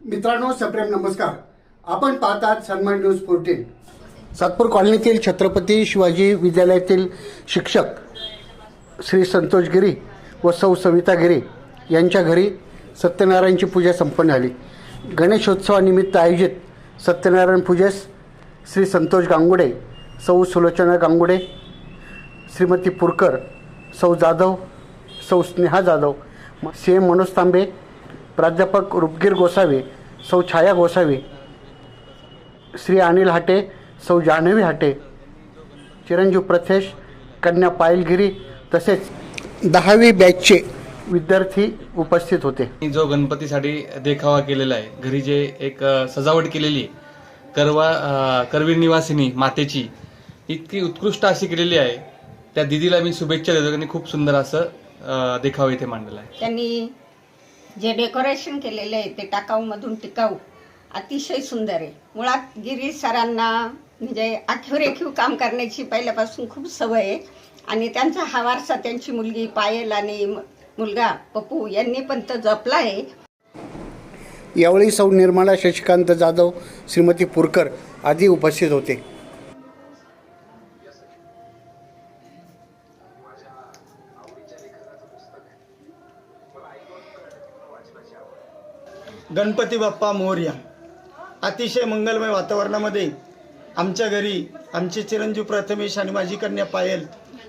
मित्रांनो सप्रेम नमस्कार. आपण पाहतात सन्मान न्यूज फोर्टीन सातपूर कॉलनीतील छत्रपती शिवाजी विद्यालयातील शिक्षक श्री संतोष गिरी व सौ सविता गिरी यांच्या घरी सत्यनारायणची पूजा संपन्न झाली. गणेशोत्सवानिमित्त आयोजित सत्यनारायण पूजेस श्री संतोष गांगुडे सौ सुलोचना गांगुडे श्रीमती पुरकर सौ जाधव सौ स्नेहा जाधव सी एम मनोज तांबे प्राध्यापक रुपगीर गोसावी सौ छाया गोसावी श्री अनिल हाटे सौ जान्हवी हाटे चिरंजीव प्रथेश कन्या पायलगिरी तसेच दहावी बॅचचे विद्यार्थी उपस्थित होते. जो गणपतीसाठी देखावा केलेला आहे घरी जे एक सजावट केलेली आहे करवा करवीर निवासिनी मातेची इतकी उत्कृष्ट अशी केलेली आहे त्या दिदीला मी शुभेच्छा देतो त्यांनी खूप सुंदर असं देखावा इथे मांडलेला आहे. त्यांनी जे डेकोरेशन केलेले आहे ते टाकाऊमधून टिकाऊ अतिशय सुंदर आहे. मुळात गिरीश सरांना म्हणजे आखीव काम करण्याची पहिल्यापासून खूप सवय आहे. आणि त्यांचा हा वारसा त्यांची मुलगी पायल आणि मुलगा पप्पू यांनी पण तो जपला आहे. यावेळी सौ निर्मला शशिकांत जाधव श्रीमती पुरकर आदी उपस्थित होते. गणपती बाप्पा मोर्या. अतिशय मंगलमय वातावरणामध्ये आमच्या घरी आमचे चिरंजीव प्रथमेश आणि माझी कन्या पायल.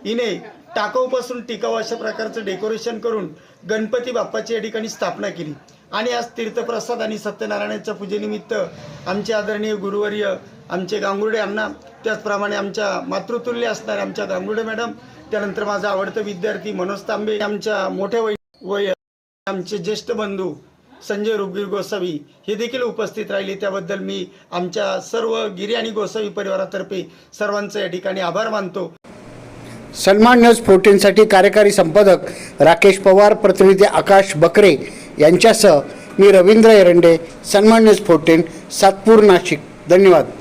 हिने टाकाऊपासून टिकाऊ अशा प्रकारचं डेकोरेशन करून गणपती बाप्पाची या ठिकाणी स्थापना केली. आणि आज तीर्थप्रसाद आणि सत्यनारायणाच्या पूजेनिमित्त आमचे आदरणीय गुरुवर्य आमचे गांगुर्डे अण्णा त्याचप्रमाणे आमच्या मातृतुल्य असणाऱ्या आमच्या गांगुर्डे मॅडम त्यानंतर माझा आवडता विद्यार्थी मनोज तांबे आमच्या मोठ्या वय वय आमचे ज्येष्ठ बंधू संजय रुगीर गोसावी हे देखील उपस्थित राहिले. त्याबद्दल मी आमच्या सर्व गिरी आणि गोसावी परिवारातर्फे सर्वांचं या ठिकाणी आभार मानतो. सन्मान न्यूज फोर्टीनसाठी कार्यकारी संपादक राकेश पवार प्रतिनिधी आकाश बकरे यांच्यासह मी रवींद्र एरंडे सन्मान न्यूज फोर्टीन सातपूर नाशिक. धन्यवाद.